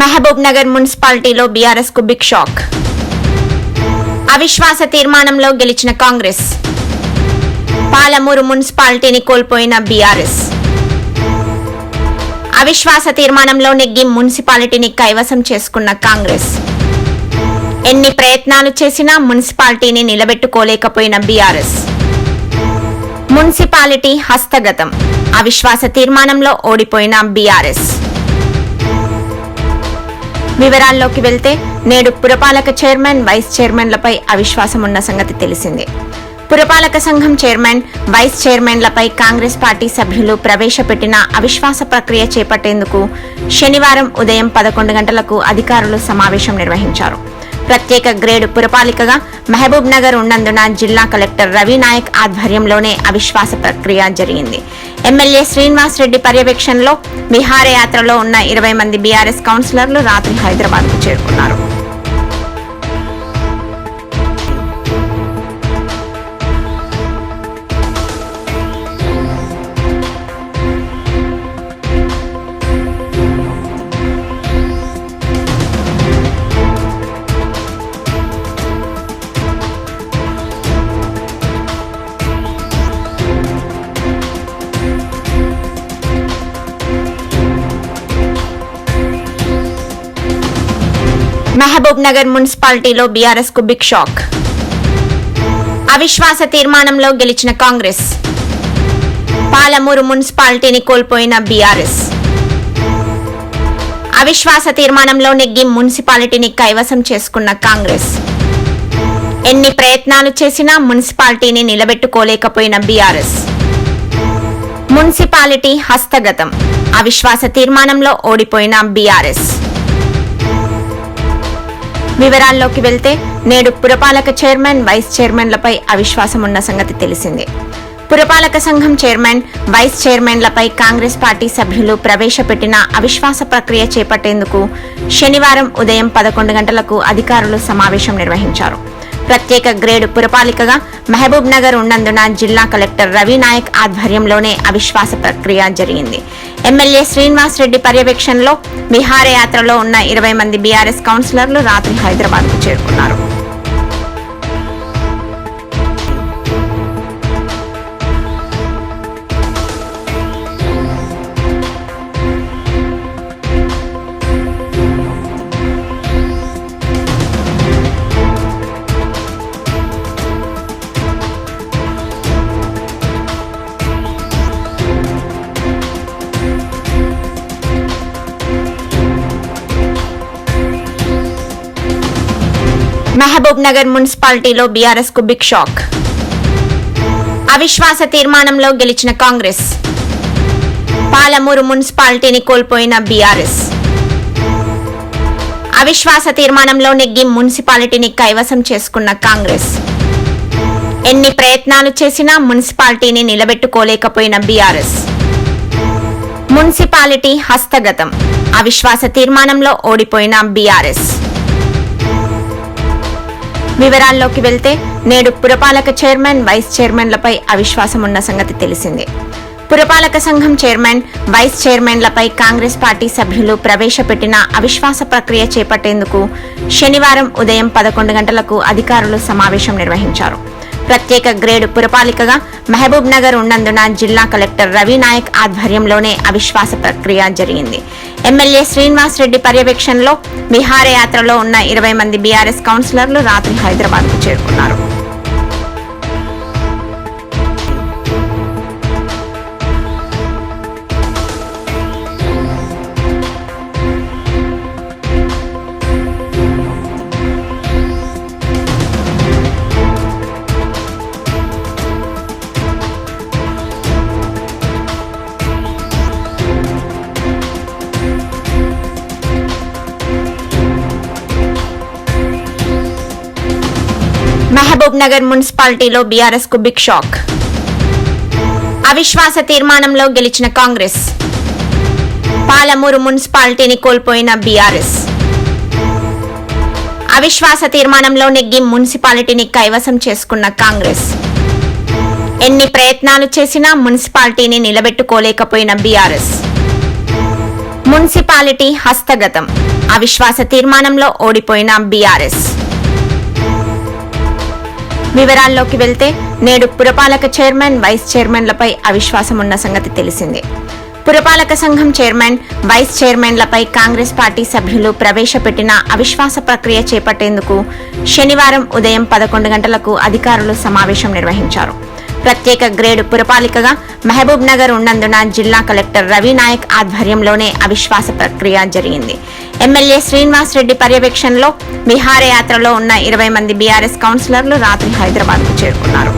మహబూబ్ నగర్ మున్సిపాలిటీలో బీఆర్ఎస్కు big shock. అవిశ్వాస తీర్మానంలో గెలిచిన కాంగ్రెస్. పాలమూరు మున్సిపాలిటీని కోల్పోయిన బీఆర్ఎస్. అవిశ్వాస తీర్మానంలో నెగ్గి మున్సిపాలిటీని కైవసం చేసుకున్న కాంగ్రెస్. ఎన్ని ప్రయత్నాలు చేసినా మున్సిపాలిటీని నిలబెట్టుకోలేకపోయిన బీఆర్ఎస్. మున్సిపాలిటీ హస్తగతం. అవిశ్వాస తీర్మానంలో ఓడిపోయిన బీఆర్ఎస్. వివరాల్లోకి వెళ్తే నేడు పురపాలక చైర్మన్ వైస్ చైర్మన్లపై అవిశ్వాసం ఉన్న సంగతి తెలిసిందే. పురపాలక సంఘం చైర్మన్ వైస్ చైర్మన్లపై కాంగ్రెస్ పార్టీ సభ్యులు ప్రవేశపెట్టిన అవిశ్వాస ప్రక్రియ చేపట్టేందుకు శనివారం ఉదయం పదకొండు గంటలకు అధికారులు సమావేశం నిర్వహించారు. ప్రత్యేక గ్రేడ్ పురపాలికగా మహబూబ్ నగర్ ఉన్నందున జిల్లా కలెక్టర్ రవి నాయక్ ఆధ్వర్యంలోనే అవిశ్వాస ప్రక్రియ జరిగింది. ఎమ్మెల్యే శ్రీనివాస్ రెడ్డి పర్యవేక్షణలో విహారయాత్రలో ఉన్న ఇరవై మంది బీఆర్ఎస్ కౌన్సిలర్లు రాత్రి హైదరాబాద్కు చేరుకున్నారు. మహబూబ్ నగర్ మున్సిపాలిటీలో బీఆర్ఎస్కు బిగ్ షాక్ అవిశ్వాస తీర్మానంలో గెలిచిన కాంగ్రెస్. పాలమూరు మున్సిపాలిటీని కోల్పోయిన బీఆర్ఎస్. అవిశ్వాస తీర్మానంలో నెగ్గి మున్సిపాలిటీని కైవసం చేసుకున్న కాంగ్రెస్. ఎన్ని ప్రయత్నాలు చేసినా మున్సిపాలిటీని నిలబెట్టుకోలేకపోయిన బీఆర్ఎస్. మున్సిపాలిటీ హస్తగతం. అవిశ్వాస తీర్మానంలో ఓడిపోయిన బీఆర్ఎస్. వివరాల్లోకి వెళ్తే నేడు పురపాలక చైర్మన్ వైస్ చైర్మన్లపై అవిశ్వాసం ఉన్న సంగతి తెలిసిందే. పురపాలక సంఘం చైర్మన్ వైస్ చైర్మన్లపై కాంగ్రెస్ పార్టీ సభ్యులు ప్రవేశపెట్టిన అవిశ్వాస ప్రక్రియ చేపట్టేందుకు శనివారం ఉదయం పదకొండు గంటలకు అధికారులు సమావేశం నిర్వహించారు. ప్రత్యేక గ్రేడ్ పురపాలికగా మహబూబ్ నగర్ ఉన్నందున జిల్లా కలెక్టర్ రవి నాయక్ ఆధ్వర్యంలోనే అవిశ్వాస ప్రక్రియ జరిగింది. ఎమ్మెల్యే శ్రీనివాస్ రెడ్డి పర్యవేక్షణలో విహారయాత్రలో ఉన్న ఇరవై మంది బీఆర్ఎస్ కౌన్సిలర్లు రాత్రి హైదరాబాద్కు చేరుకున్నారు. మహబూబ్ నగర్ మున్సిపాలిటీలో బీఆర్ఎస్కు బిగ్ షాక్. అవిశ్వాస తీర్మానంలో గెలిచిన కాంగ్రెస్. పాలమూరు మున్సిపాలిటీని కోల్పోయిన బీఆర్ఎస్. అవిశ్వాస తీర్మానంలో నెగ్గి మున్సిపాలిటీని కైవసం చేసుకున్న కాంగ్రెస్. ఎన్ని ప్రయత్నాలు చేసినా మున్సిపాలిటీని నిలబెట్టుకోలేకపోయిన బీఆర్ఎస్. మున్సిపాలిటీ హస్తగతం. అవిశ్వాస తీర్మానంలో ఓడిపోయిన బీఆర్ఎస్. వివరాల్లోకి వెళ్తే నేడు పురపాలక చైర్మన్ వైస్ చైర్మన్లపై అవిశ్వాసం ఉన్న సంగతి తెలిసిందే. పురపాలక సంఘం చైర్మన్ వైస్ చైర్మన్లపై కాంగ్రెస్ పార్టీ సభ్యులు ప్రవేశపెట్టిన అవిశ్వాస ప్రక్రియ చేపట్టేందుకు శనివారం ఉదయం పదకొండు గంటలకు అధికారులు సమావేశం నిర్వహించారు. ప్రత్యేక గ్రేడ్ పురపాలికగా మహబూబ్ నగర్ ఉన్నందున జిల్లా కలెక్టర్ రవి నాయక్ ఆధ్వర్యంలోనే అవిశ్వాస ప్రక్రియ జరిగింది. ఎమ్మెల్యే శ్రీనివాస్ రెడ్డి పర్యవేక్షణలో విహారయాత్రలో ఉన్న ఇరవై మంది బీఆర్ఎస్ కౌన్సిలర్లు రాత్రి హైదరాబాద్కు చేరుకున్నారు. మహబూబ్ నగర్ మున్సిపాలిటీలో బీఆర్ఎస్కు బిగ్ షాక్. అవిశ్వాస తీర్మానంలో గెలిచిన కాంగ్రెస్. పాలమూరు మున్సిపాలిటీని కోల్పోయిన బీఆర్ఎస్. అవిశ్వాస తీర్మానంలో నెగ్గి మున్సిపాలిటీని కైవసం చేసుకున్న కాంగ్రెస్. ఎన్ని ప్రయత్నాలు చేసినా మున్సిపాలిటీని నిలబెట్టుకోలేకపోయిన బీఆర్ఎస్. మున్సిపాలిటీ హస్తగతం. అవిశ్వాస తీర్మానంలో ఓడిపోయిన బీఆర్ఎస్. వివరాల్లోకి వెళ్తే నేడు పురపాలక చైర్మన్ వైస్ చైర్మన్లపై అవిశ్వాసం ఉన్న సంగతి తెలిసిందే. పురపాలక సంఘం చైర్మన్ వైస్ చైర్మన్లపై కాంగ్రెస్ పార్టీ సభ్యులు ప్రవేశపెట్టిన అవిశ్వాస ప్రక్రియ చేపట్టేందుకు శనివారం ఉదయం పదకొండు గంటలకు అధికారులు సమావేశం నిర్వహించారు. ప్రత్యేక గ్రేడ్ పురపాలికగా మహబూబ్ నగర్ ఉన్నందున జిల్లా కలెక్టర్ రవి నాయక్ ఆధ్వర్యంలోనే అవిశ్వాస ప్రక్రియ జరిగింది. ఎమ్మెల్యే శ్రీనివాస్ రెడ్డి పర్యవేక్షణలో విహారయాత్రలో ఉన్న ఇరవై మంది బీఆర్ఎస్ కౌన్సిలర్లు రాత్రి హైదరాబాద్కు చేరుకున్నారు.